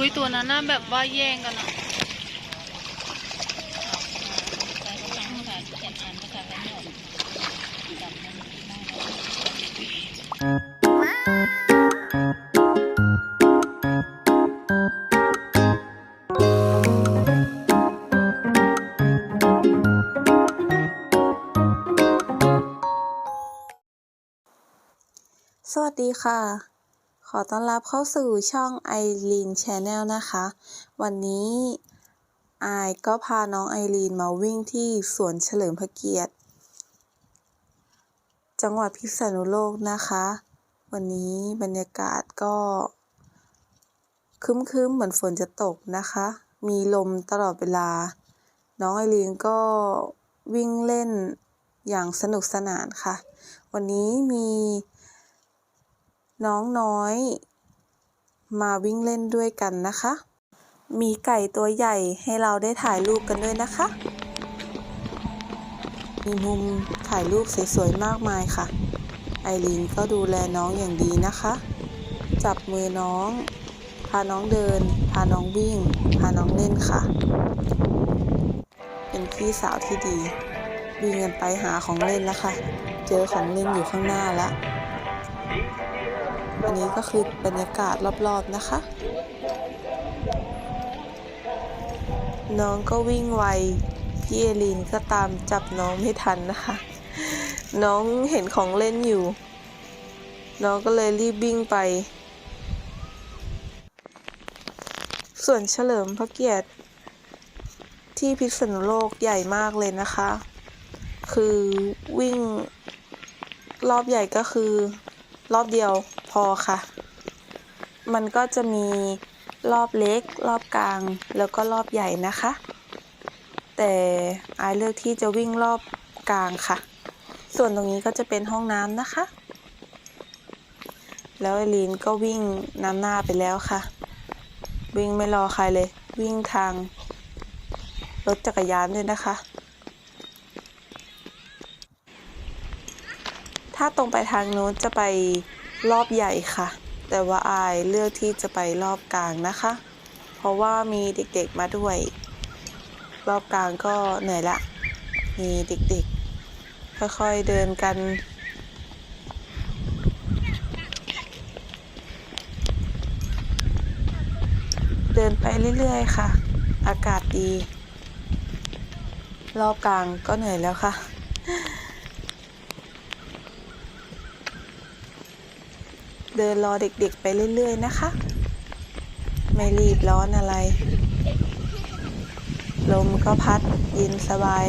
ไอ้ตัวนั้นน่ะแบบว่าแย่งกันอะสวัสดีค่ะ ขอต้อนรับเข้าสู่ช่องไอรีนชาแนลนะคะ วันนี้ไอก็พาน้องไอรีนมาวิ่งที่สวนเฉลิมพระเกียรติ จังหวัดพิษณุโลกนะคะ วันนี้บรรยากาศก็คึ้มๆเหมือนฝนจะตกนะคะ มีลมตลอดเวลา น้องไอรีนก็วิ่งเล่นอย่างสนุกสนานค่ะ วันนี้มี น้องน้อย มาวิ่งเล่นด้วยกันนะคะ มีไก่ตัวใหญ่ให้เราได้ถ่ายรูปกันด้วยนะคะ มีมุมถ่ายรูปสวยๆมากมายค่ะ ไอรีนก็ดูแลน้องอย่างดีนะคะ จับมือน้อง พาน้องเดิน พาน้องวิ่ง พาน้องเล่นค่ะ เป็นพี่สาวที่ดีวิ่งกันไปหาของเล่นแล้วค่ะ เจอของเล่นอยู่ข้างหน้าแล้ว อันนี้ก็คือบรรยากาศรอบๆนะคะ น้องก็วิ่งไว พี่เอลีนก็ตามจับน้องไม่ทันนะคะ น้องเห็นของเล่นอยู่ น้องก็เลยรีบวิ่งไป ส่วนเฉลิมพระเกียรติ ที่พิษณุโลกใหญ่มากเลยนะคะ คือวิ่งรอบใหญ่ก็คือรอบเดียว พอค่ะ มันก็จะมีรอบเล็ก รอบกลาง แล้วก็รอบใหญ่นะคะ แต่อายเลือกที่จะวิ่งรอบกลางค่ะ ส่วนตรงนี้ก็จะเป็นห้องน้ำนะคะ แล้วไอรีนก็วิ่งนำหน้าไปแล้วค่ะ วิ่งไม่รอใครเลย วิ่งทางรถจักรยานด้วยนะคะ ถ้าตรงไปทางโน้นจะไป รอบใหญ่ค่ะ แต่ว่าอายเลือกที่จะไปรอบกลางนะคะ เพราะว่ามีเด็กๆมาด้วย รอบกลางก็เหนื่อยละ มีเด็กๆ ค่อยๆเดินกัน เดินไปเรื่อยๆค่ะ อากาศดี รอบกลางก็เหนื่อยแล้วค่ะ เดินรอเด็กๆไปเรื่อยๆนะคะ ไม่รีบร้อนอะไร ลมก็พัดเย็นสบาย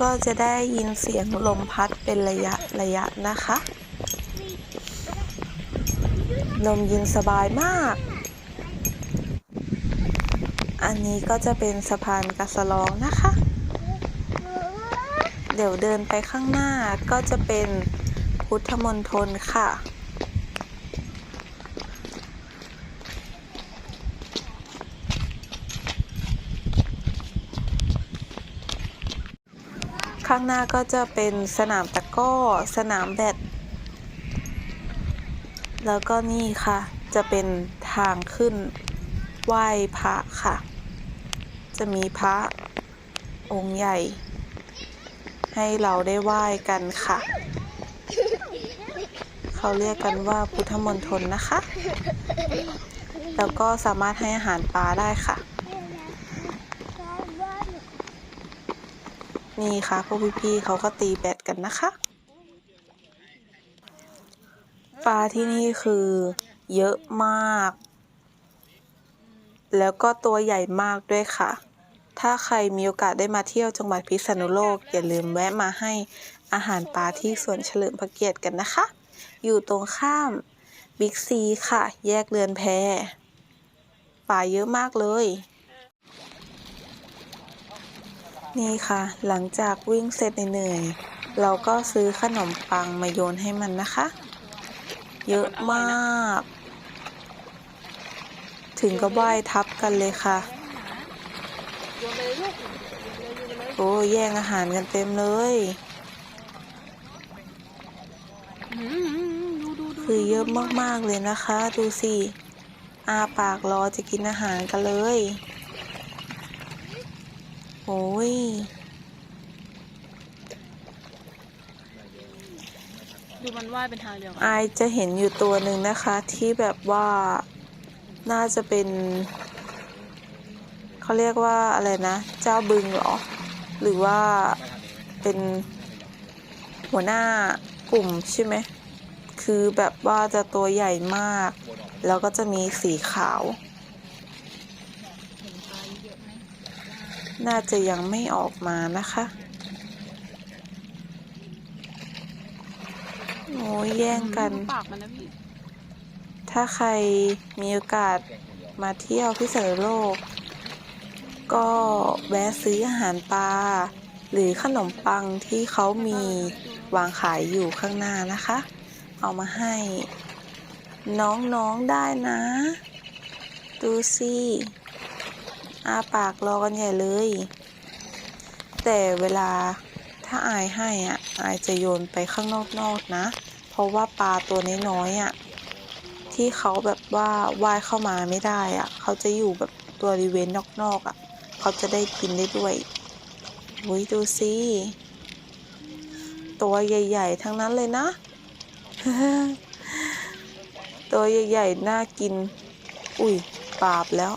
ก็จะได้ยินเสียงลมพัดเป็นระยะระยะนะคะ ลมเย็นสบายมาก อันนี้ก็จะเป็นสะพานกระสลองนะคะ เดี๋ยวเดินไปข้างหน้าก็จะเป็นพุทธมณฑลค่ะ ข้างหน้าก็จะเป็นสนามตะก้อ สนามแบด แล้วก็นี่ค่ะ จะเป็นทางขึ้นไหว้พระค่ะ จะมีพระองค์ใหญ่ ให้เราได้ไหว้กันค่ะ เขาเรียกกันว่าพุทธมณฑลนะคะ แล้วก็สามารถให้อาหารปลาได้ค่ะ นี่ค่ะพวกพี่ๆเขาก็ตีแบดกันนะคะ ปลาที่นี่คือเยอะมาก แล้วก็ตัวใหญ่มากด้วยค่ะ ถ้าใครมีโอกาสได้มาเที่ยวจังหวัดพิษณุโลก อย่าลืมแวะมาให้อาหารปลาที่สวนเฉลิมพระเกียรติกันนะคะ อยู่ตรงข้ามบิ๊กซีค่ะ แยกเรือนแพปลาเยอะมากเลย นี่ค่ะ หลังจากวิ่งเสร็จเหนื่อยเราก็ซื้อขนมปังมาโยนให้มันนะคะ เยอะมาก ถึงกับว่ายทับกันเลยค่ะ โอ้แย่งอาหารกันเต็มเลยหือดูดูดูคือเยอะมากๆเลยนะคะ ดูสิอาปากรอจะกินอาหารกันเลยโอ้ยดูมันว่ายเป็นทางเดียวกันอายจะเห็นอยู่ตัวหนึ่งนะคะที่แบบว่าน่าจะเป็น เขาเรียกว่าอะไรนะ เจ้าบึงเหรอ หรือว่าเป็นหัวหน้ากลุ่มใช่ไหม คือแบบว่าจะตัวใหญ่มาก แล้วก็จะมีสีขาว น่าจะยังไม่ออกมานะคะโอ้ยแย่งกันปากมันนะพี่ถ้าใครมีโอกาสมาเที่ยวพิษณุโลก ก็แวะซื้ออาหารปลาหรือขนมปังที่เขามีวางขายอยู่ข้างหน้านะคะ เอามาให้ น้องๆได้นะ ดูสิอาปากรอกันใหญ่เลย แต่เวลาถ้าอายให้อะอายจะโยนไปข้างนอกๆนะเพราะว่าปลาตัวน้อยๆอะที่เขาแบบว่าว่ายเข้ามาไม่ได้อะ เขาจะอยู่แบบตัวบริเวณนอกๆอะ เขาจะได้กินได้ด้วยอุ้ยดูสิ ตัวใหญ่ ๆ ทั้งนั้นเลยนะ ตัวใหญ่ ๆ น่ากิน อุ้ย บาปแล้ว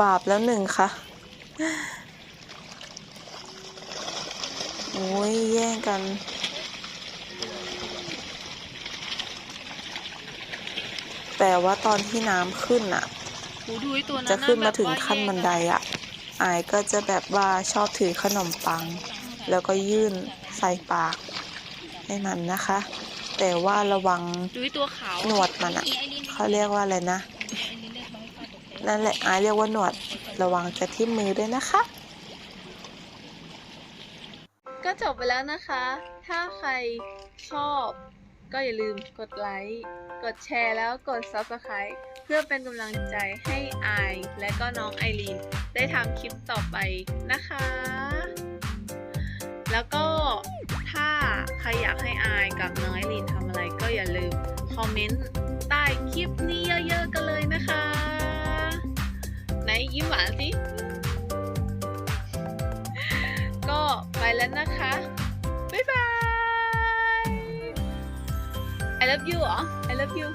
บาปแล้วหนึ่งค่ะโอ้ยแย่งกัน แต่ว่าตอนที่น้ำขึ้นอะหูดูไอ้ตัวนั้นจะขึ้นมาถึงแบบว่ขั้นแย่บันไดอะ อายก็จะแบบว่าชอบถือขนมปัง แล้วก็ยื่นใส่ปากให้มันนะคะ แต่ว่าระวังดูไอ้ตัวขาวหนวดมันอะเขาเรียกว่าอะไรนะ นั่นแหละอายเรียกว่าหนวดระวังจะทิ่มมือด้วยนะคะ ก็จบไปแล้วนะคะ ถ้าใครชอบ ก็อย่าลืมกดไลค์ กดแชร์แล้วกด Subscribe เพื่อเป็นกำลังใจให้อายและก็น้องไอรีนได้ทำคลิปต่อไปนะคะ แล้วก็ถ้าใครอยากให้อายกับน้องไอรีนทำอะไรก็อย่าลืมคอมเมนต์ใต้คลิปนี้เยอะๆกันเลยนะคะ ไหนยิ้มหวานสิ ก็ไปแล้วนะคะ I love you, ah. I love you.